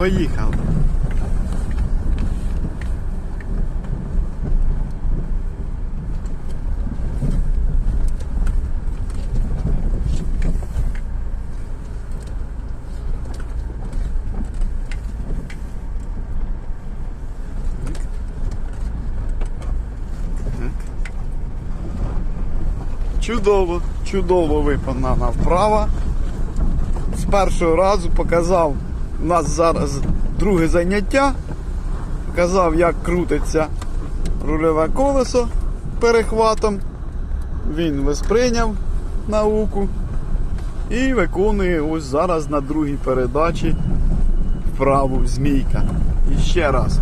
Поїхав. Чудово, чудово виконана вправа. З першого разу показав у нас зараз друге заняття. Показав, як крутиться рульове колесо перехватом. Він висприйняв науку і виконує ось зараз на другій передачі вправу змійка. І ще раз.